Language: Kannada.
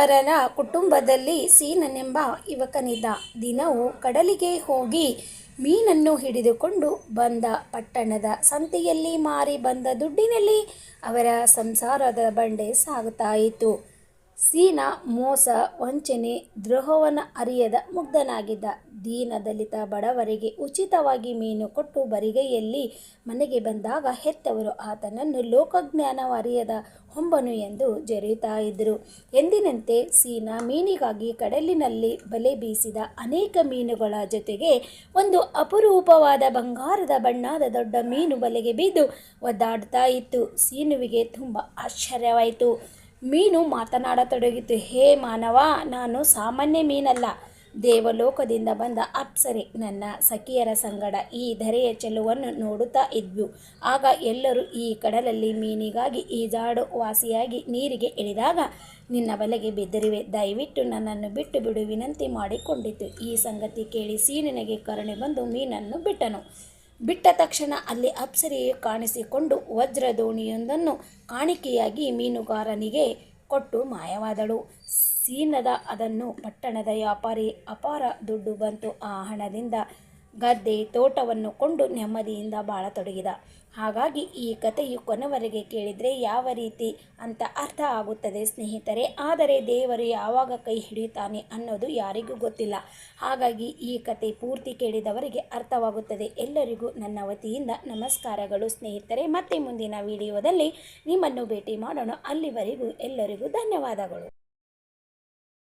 ಸೀನನ ಕುಟುಂಬದಲ್ಲಿ ಸೀನನೆಂಬ ಯುವಕನಿದ್ದ. ದಿನವೂ ಕಡಲಿಗೆ ಹೋಗಿ ಮೀನನ್ನು ಹಿಡಿದುಕೊಂಡು ಬಂದ ಪಟ್ಟಣದ ಸಂತೆಯಲ್ಲಿ ಮಾರಿ ಬಂದ ದುಡ್ಡಿನಲ್ಲಿ ಅವರ ಸಂಸಾರದ ಬಂಡೆ ಸಾಗುತ್ತಾಯಿತು ಸೀನ ಮೋಸ, ವಂಚನೆ, ದ್ರೋಹವನ್ನು ಅರಿಯದ ಮುಗ್ಧನಾಗಿದ್ದ. ದೀನ ದಲಿತ ಬಡವರಿಗೆ ಉಚಿತವಾಗಿ ಮೀನು ಕೊಟ್ಟು ಬರಿಗೈಯಲ್ಲಿ ಮನೆಗೆ ಬಂದಾಗ ಹೆತ್ತವರು ಆತನನ್ನು ಲೋಕಜ್ಞಾನ ಅರಿಯದ ಹೊಂಬನು ಎಂದು ಜರೆಯುತ್ತಾ ಇದ್ದರು ಎಂದಿನಂತೆ ಸೀನ ಮೀನಿಗಾಗಿ ಕಡಲಿನಲ್ಲಿ ಬಲೆ ಬೀಸಿದ ಅನೇಕ ಮೀನುಗಳ ಜೊತೆಗೆ ಒಂದು ಅಪರೂಪವಾದ ಬಂಗಾರದ ಬಣ್ಣದ ದೊಡ್ಡ ಮೀನು ಬಲೆಗೆ ಬಿದ್ದು ಒದ್ದಾಡ್ತಾ ಇತ್ತು. ಸೀನುವಿಗೆ ತುಂಬ ಆಶ್ಚರ್ಯವಾಯಿತು. ಮೀನು ಮಾತನಾಡತೊಡಗಿತು. ಹೇ ಮಾನವ, ನಾನು ಸಾಮಾನ್ಯ ಮೀನಲ್ಲ. ದೇವಲೋಕದಿಂದ ಬಂದ ಅಪ್ಸರೆ, ನನ್ನ ಸಖಿಯರ ಸಂಗಡ ಈ ಧರೆಯ ಚೆಲುವನ್ನು ನೋಡುತ್ತಾ ಇದ್ವು. ಆಗ ಎಲ್ಲರೂ ಈ ಕಡಲಲ್ಲಿ ಮೀನಿಗಾಗಿ ಈಜಾಡು ವಾಸಿಯಾಗಿ ನೀರಿಗೆ ಇಳಿದಾಗ, ನಿನ್ನ ಬಲೆಗೆ ಬಿದ್ದಿರುವೆ ದಯವಿಟ್ಟು ನನ್ನನ್ನು ಬಿಟ್ಟು ಬಿಡು ವಿನಂತಿ ಮಾಡಿಕೊಂಡಿತು. ಈ ಸಂಗತಿ ಕೇಳಿ ಸೀನಿನಗೆ ಕರುಣೆ ಬಂದು ಮೀನನ್ನು ಬಿಟ್ಟನು. ಬಿಟ್ಟ ತಕ್ಷಣ ಅಲ್ಲಿ ಅಪ್ಸರೆಯು ಕಾಣಿಸಿಕೊಂಡು ವಜ್ರ ದೋಣಿಯೊಂದನ್ನು ಕಾಣಿಕೆಯಾಗಿ ಮೀನುಗಾರನಿಗೆ ಕೊಟ್ಟು ಮಾಯವಾದಳು. ಸೀನದ ಅದನ್ನು ಪಟ್ಟಣದ ವ್ಯಾಪಾರಿ ಅಪಾರ ದುಡ್ಡು ಬಂತು. ಆ ಹಣದಿಂದ ಗದ್ದೆ ತೋಟವನ್ನು ಕೊಂಡು ನೆಮ್ಮದಿಯಿಂದ ಬಾಳತೊಡಗಿದ. ಹಾಗಾಗಿ ಈ ಕಥೆಯು ಕೊನೆವರೆಗೆ ಕೇಳಿದರೆ ಯಾವ ರೀತಿ ಅಂತ ಅರ್ಥ ಆಗುತ್ತದೆ ಸ್ನೇಹಿತರೆ. ಆದರೆ ದೇವರು ಯಾವಾಗ ಕೈ ಹಿಡಿಯುತ್ತಾನೆ ಅನ್ನೋದು ಯಾರಿಗೂ ಗೊತ್ತಿಲ್ಲ. ಹಾಗಾಗಿ ಈ ಕತೆ ಪೂರ್ತಿ ಕೇಳಿದವರಿಗೆ ಅರ್ಥವಾಗುತ್ತದೆ. ಎಲ್ಲರಿಗೂ ನನ್ನ ವತಿಯಿಂದ ನಮಸ್ಕಾರಗಳು ಸ್ನೇಹಿತರೆ. ಮತ್ತೆ ಮುಂದಿನ ವಿಡಿಯೋದಲ್ಲಿ ನಿಮ್ಮನ್ನು ಭೇಟಿ ಮಾಡೋಣ. ಅಲ್ಲಿವರೆಗೂ ಎಲ್ಲರಿಗೂ ಧನ್ಯವಾದಗಳು.